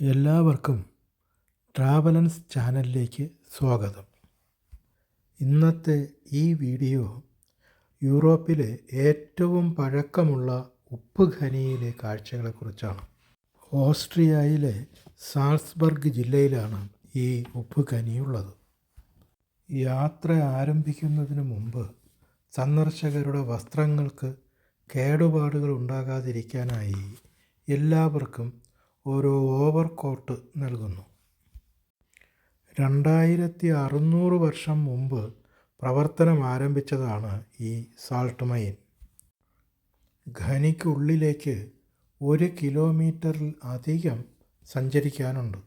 എല്ലാവർക്കും ട്രാവലൻസ് ചാനലിലേക്ക് സ്വാഗതം. ഇന്നത്തെ ഈ വീഡിയോ യൂറോപ്പിലെ ഏറ്റവും പഴക്കമുള്ള ഉപ്പ് ഖനിയിലെ കാഴ്ചകളെക്കുറിച്ചാണ്. ഓസ്ട്രിയയിലെ സാൾസ്ബർഗ് ജില്ലയിലാണ് ഈ ഉപ്പ് ഖനിയുള്ളത് യാത്ര ആരംഭിക്കുന്നതിന് മുമ്പ് സന്ദർശകരുടെ വസ്ത്രങ്ങൾക്ക് കേടുപാടുകൾ ഉണ്ടാകാതിരിക്കാനായി എല്ലാവർക്കും ഓരോ ഓവർ കോട്ട് നൽകുന്നു. രണ്ടായിരത്തി അറുന്നൂറ് വർഷം മുമ്പ് പ്രവർത്തനം ആരംഭിച്ചതാണ് ഈ സാൾട്ട് മൈൻ. ഖനിക്കുള്ളിലേക്ക് ഒരു കിലോമീറ്ററിൽ അധികം സഞ്ചരിക്കാനുണ്ട്.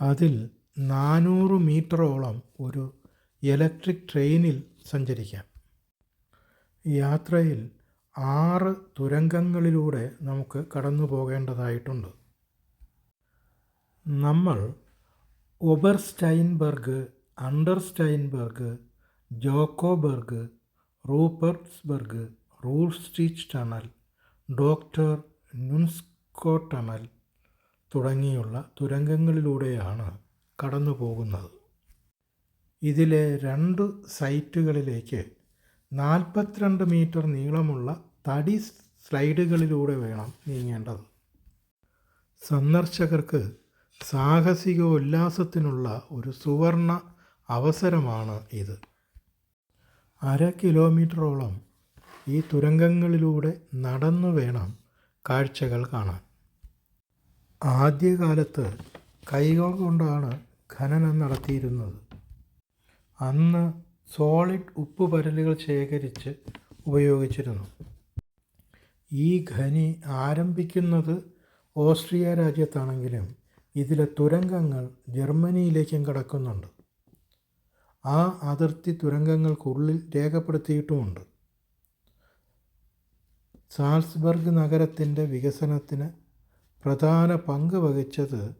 അതിൽ നാനൂറ് മീറ്ററോളം ഒരു ഇലക്ട്രിക് ട്രെയിനിൽ സഞ്ചരിക്കാം. യാത്രയിൽ ആറ് തുരങ്കങ്ങളിലൂടെ നമുക്ക് കടന്നു പോകേണ്ടതായിട്ടുണ്ട് നമ്മൾ Ober Steinberg Unter Steinberg Jakoberg Rupertsberg street tunnel doctor നുൻസ്കോ tunnel തുടങ്ങിയുള്ള തുരങ്കങ്ങളിലൂടെയാണ് കടന്നു പോകുന്നത് ഇതിലെ രണ്ട് സൈറ്റുകളിലേക്ക് നാൽപ്പത്തിരണ്ട് മീറ്റർ നീളമുള്ള തടി സ്ലൈഡുകളിലൂടെ വേണം നീങ്ങേണ്ടത്. സന്ദർശകർക്ക് സാഹസിക ഉല്ലാസത്തിനുള്ള ഒരു സുവർണ അവസരമാണ് ഇത്. അര കിലോമീറ്ററോളം ഈ തുരങ്കങ്ങളിലൂടെ നടന്നു വേണം കാഴ്ചകൾ കാണാൻ. ആദ്യകാലത്ത് കൈകൾ കൊണ്ടാണ് ഖനനം നടത്തിയിരുന്നത്. അന്ന് സോളിഡ് ഉപ്പ് പരലുകൾ ശേഖരിച്ച് ഉപയോഗിച്ചിരുന്നു. ഈ ഖനി ആരംഭിക്കുന്നത് ഓസ്ട്രിയ രാജ്യത്താണെങ്കിലും ഇതിലെ തുരങ്കങ്ങൾ ജർമ്മനിയിലേക്കും കടക്കുന്നുണ്ട്. ആ അതിർത്തി തുരങ്കങ്ങൾക്കുള്ളിൽ രേഖപ്പെടുത്തിയിട്ടുമുണ്ട്. സാൾസ്ബർഗ് നഗരത്തിന്റെ വികസനത്തിന് പ്രധാന പങ്ക് വഹിച്ചത്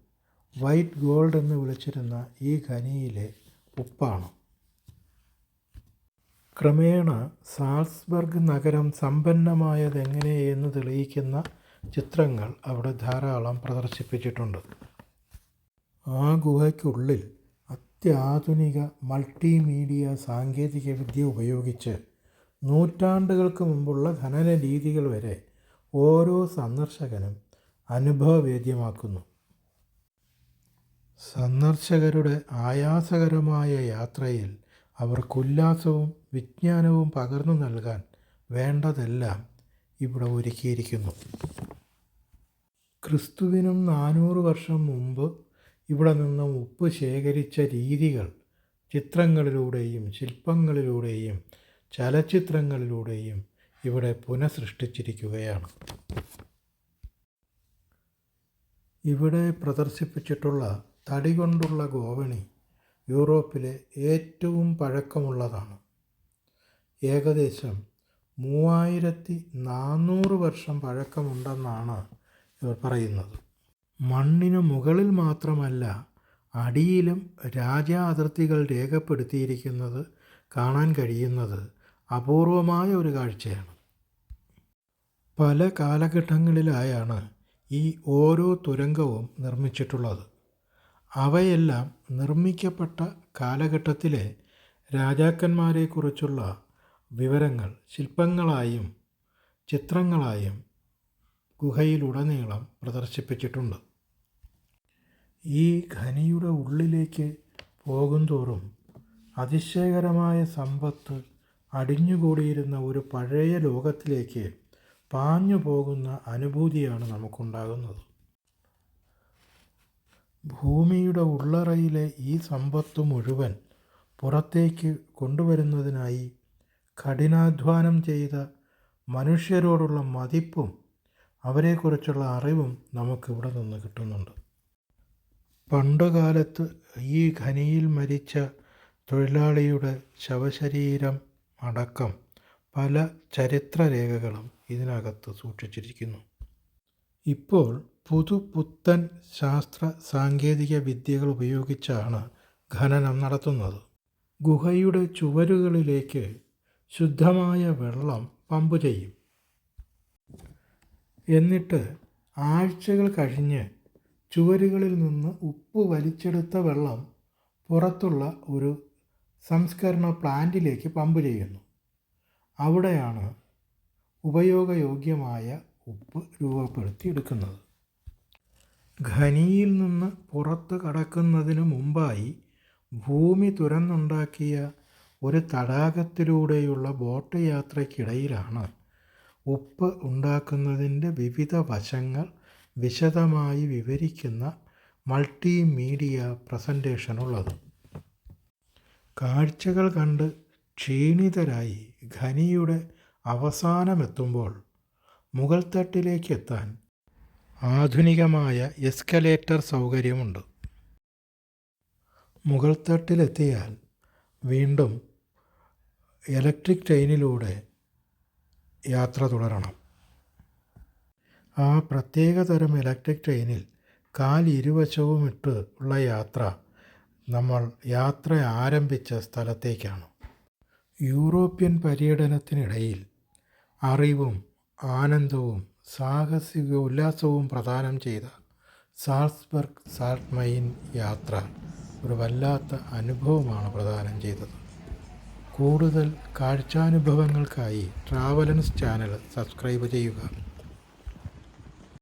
വൈറ്റ് ഗോൾഡ് എന്ന് വിളിച്ചിരുന്ന ഈ ഖനിയിലെ ഉപ്പാണ്. ക്രമേണ സാൾസ്ബർഗ് നഗരം സമ്പന്നമായതെങ്ങനെയെന്ന് തെളിയിക്കുന്ന ചിത്രങ്ങൾ അവിടെ ധാരാളം പ്രദർശിപ്പിച്ചിട്ടുണ്ട്. ആ ഗുഹയ്ക്കുള്ളിൽ അത്യാധുനിക മൾട്ടിമീഡിയ സാങ്കേതികവിദ്യ ഉപയോഗിച്ച് നൂറ്റാണ്ടുകൾക്ക് മുമ്പുള്ള ഖനന രീതികൾ വരെ ഓരോ സന്ദർശകനും അനുഭവവേദ്യമാക്കുന്നു. സന്ദർശകരുടെ ആയാസകരമായ യാത്രയിൽ അവർക്കുല്ലാസവും വിജ്ഞാനവും പകർന്നു നൽകാൻ വേണ്ടതെല്ലാം ഇവിടെ ഒരുക്കിയിരിക്കുന്നു. ക്രിസ്തുവിനും നാനൂറ് വർഷം മുമ്പ് ഇവിടെ നിന്നും ഉപ്പ് ശേഖരിച്ച രീതികൾ ചിത്രങ്ങളിലൂടെയും ശില്പങ്ങളിലൂടെയും ചലച്ചിത്രങ്ങളിലൂടെയും ഇവിടെ പുനഃസൃഷ്ടിച്ചിരിക്കുകയാണ്. ഇവിടെ പ്രദർശിപ്പിച്ചിട്ടുള്ള തടി കൊണ്ടുള്ള ഗോവണി യൂറോപ്പിലെ ഏറ്റവും പഴക്കമുള്ളതാണ്. ഏകദേശം മൂവായിരത്തി നാനൂറ് വർഷം പഴക്കമുണ്ടെന്നാണ് ഇവർ പറയുന്നത്. മണ്ണിന് മുകളിൽ മാത്രമല്ല അടിയിലും രാജ അതിർത്തികൾ രേഖപ്പെടുത്തിയിരിക്കുന്നത് കാണാൻ കഴിയുന്നത് അപൂർവമായ ഒരു കാഴ്ചയാണ്. പല കാലഘട്ടങ്ങളിലായാണ് ഈ ഓരോ തുരങ്കവും നിർമ്മിച്ചിട്ടുള്ളത്. അവയെല്ലാം നിർമ്മിക്കപ്പെട്ട കാലഘട്ടത്തിലെ രാജാക്കന്മാരെക്കുറിച്ചുള്ള വിവരങ്ങൾ ശില്പങ്ങളായും ചിത്രങ്ങളായും ഗുഹയിലുടനീളം പ്രദർശിപ്പിച്ചിട്ടുണ്ട്. ഈ ഖനിയുടെ ഉള്ളിലേക്ക് പോകുന്തോറും അതിശയകരമായ സമ്പത്ത് അടിഞ്ഞുകൂടിയിരുന്ന ഒരു പഴയ ലോകത്തിലേക്ക് പാഞ്ഞു പോകുന്ന അനുഭൂതിയാണ് നമുക്കുണ്ടാകുന്നത്. ഭൂമിയുടെ ഉള്ളറയിലെ ഈ സമ്പത്ത് മുഴുവൻ പുറത്തേക്ക് കൊണ്ടുവരുന്നതിനായി കഠിനാധ്വാനം ചെയ്ത മനുഷ്യരോടുള്ള മതിപ്പും അവരെക്കുറിച്ചുള്ള അറിവും നമുക്കിവിടെ നിന്ന് കിട്ടുന്നുണ്ട്. പണ്ടുകാലത്ത് ഈ ഖനിയിൽ മരിച്ച തൊഴിലാളിയുടെ ശവശരീരം അടക്കം പല ചരിത്രരേഖകളും ഇതിനകത്ത് സൂക്ഷിച്ചിരിക്കുന്നു. ഇപ്പോൾ പുതുപുത്തൻ ശാസ്ത്ര സാങ്കേതിക വിദ്യകൾ ഉപയോഗിച്ചാണ് ഖനനം നടത്തുന്നത്. ഗുഹയുടെ ചുവരുകളിലേക്ക് ശുദ്ധമായ വെള്ളം പമ്പ് ചെയ്യും. എന്നിട്ട് ആഴ്ചകൾ കഴിഞ്ഞ് ചുവരുകളിൽ നിന്ന് ഉപ്പ് വലിച്ചെടുത്ത വെള്ളം പുറത്തുള്ള ഒരു സംസ്കരണ പ്ലാന്റിലേക്ക് പമ്പ് ചെയ്യുന്നു. അവിടെയാണ് ഉപയോഗയോഗ്യമായ ഉപ്പ് രൂപപ്പെടുത്തിയെടുക്കുന്നത് ഖനിയിൽ നിന്ന് പുറത്ത് കടക്കുന്നതിന് മുമ്പായി ഭൂമി തുരന്നുണ്ടാക്കിയ ഒരു തടാകത്തിലൂടെയുള്ള ബോട്ട് യാത്രയ്ക്കിടയിലാണ് ഉപ്പ് ഉണ്ടാക്കുന്നതിന്റെ വിവിധ വശങ്ങൾ വിശദമായി വിവരിക്കുന്ന മൾട്ടിമീഡിയ പ്രസന്റേഷനുള്ളത്. കാഴ്ചകൾ കണ്ട് ക്ഷീണിതരായി ഖനിയുടെ അവസാനമെത്തുമ്പോൾ മുകൾ തട്ടിലേക്ക് എത്താൻ ആധുനികമായ എസ്കലേറ്റർ സൗകര്യമുണ്ട്. മുകൾത്തട്ടിലെത്തിയാൽ വീണ്ടും ഇലക്ട്രിക് ട്രെയിനിലൂടെ യാത്ര തുടരണം. ആ പ്രത്യേക തരം ഇലക്ട്രിക് ട്രെയിനിൽ കാൽ ഇരുവശവും ഇട്ട് ഉള്ള യാത്ര നമ്മൾ യാത്ര ആരംഭിച്ച സ്ഥലത്തേക്കാണ്. യൂറോപ്യൻ പര്യടനത്തിനിടയിൽ അറിവും ആനന്ദവും സാഹസിക ഉല്ലാസവും പ്രദാനം ചെയ്ത സാൾസ്ബർഗ് സാൾട്ട് മൈൻ യാത്ര ഒരു വല്ലാത്ത അനുഭവമാണ് പ്രദാനം ചെയ്തത്. കൂടുതൽ കാഴ്ചാനുഭവങ്ങൾക്കായി ട്രാവലൻസ് ചാനൽ സബ്സ്ക്രൈബ് ചെയ്യുക.